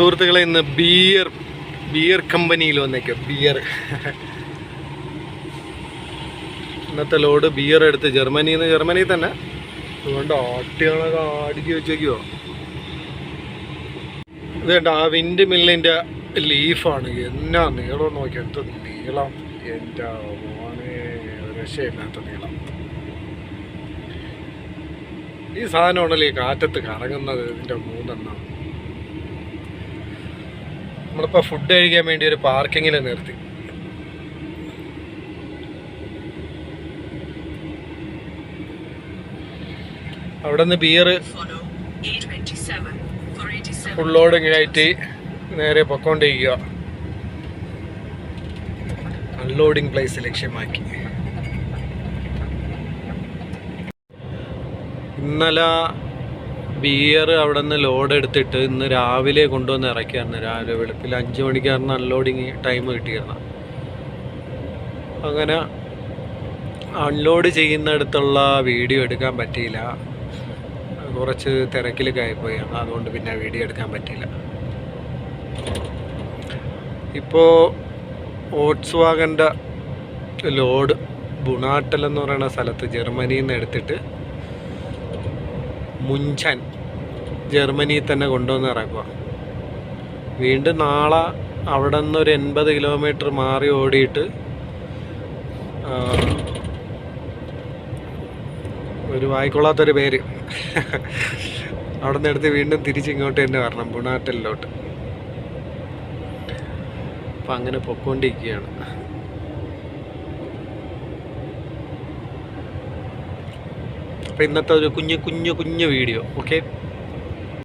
സുഹൃത്തുക്കളെ ഇന്ന് beer beer കമ്പനിയിൽ വന്നേക്കും. ബിയർ ഇന്നത്തെ ലോഡ് ബിയർ എടുത്ത് ജർമ്മനിയിൽ നിന്ന് ജർമ്മനിയിൽ തന്നെ. അതുകൊണ്ട് ആട്ടികളൊക്കെ അടിക്കി വെച്ചേക്കുവോ. ഇത് ആ വിൻഡ് മില്ലിന്റെ ലീഫാണ് എന്നാ നീളം നോക്കി എന്ത് നീളം. എന്റെ മോനെ രക്ഷയില്ലാത്ത നീളം. ഈ സാധനമാണല്ലോ കാറ്റത്ത് കറങ്ങുന്നത് ഇതിന്റെ മൂന്നെണ്ണം. നമ്മളിപ്പോൾ ഫുഡ് കഴിക്കാൻ വേണ്ടി ഒരു പാർക്കിങ്ങിൽ നിർത്തി അവിടെ നിന്ന് ബിയർ ഫുള്ളോട് A27 for 87. ഫുൾ ലോഡിങ് കയറ്റി നേരെ പൊക്കോണ്ടിരിക്കുക അൺലോഡിങ് പ്ലേസ് ലക്ഷ്യമാക്കി ഇന്നലെ ബിയർ അവിടെ നിന്ന് ലോഡ് എടുത്തിട്ട് ഇന്ന് രാവിലെ കൊണ്ടുവന്ന് ഇറക്കിയായിരുന്നു. രാവിലെ വെളുപ്പിൽ അഞ്ച് മണിക്കായിരുന്നു അൺലോഡിങ് ടൈം കിട്ടിയിരുന്നു അങ്ങനെ അൺലോഡ് ചെയ്യുന്നിടത്തുള്ള വീഡിയോ എടുക്കാൻ പറ്റിയില്ല. കുറച്ച് തിരക്കിലൊക്കെ ആയിപ്പോയി. അതുകൊണ്ട് പിന്നെ വീഡിയോ എടുക്കാൻ പറ്റിയില്ല. ഇപ്പോൾ ഓട്സ് വാഗന്റെ ലോഡ് ബുണാട്ടൽ എന്ന് പറയുന്ന സ്ഥലത്ത് ജർമ്മനിയിൽ നിന്ന് എടുത്തിട്ട് മുഞ്ചൻ ജർമ്മനിയിൽ തന്നെ കൊണ്ടുവന്ന് ഇറക്കുക. വീണ്ടും നാളെ അവിടെ നിന്ന് ഒരു എൺപത് കിലോമീറ്റർ മാറി ഓടിയിട്ട് ഒരു വായിക്കൊള്ളാത്തൊരു പേര്. അവിടെ നിന്ന് എടുത്ത് വീണ്ടും തിരിച്ചിങ്ങോട്ട് തന്നെ വരണം ബുണാട്ടലിലോട്ട് അപ്പം അങ്ങനെ പൊക്കോണ്ടിരിക്കുകയാണ്. അപ്പം ഇന്നത്തെ ഒരു കുഞ്ഞു കുഞ്ഞു കുഞ്ഞു വീഡിയോ ഓക്കെ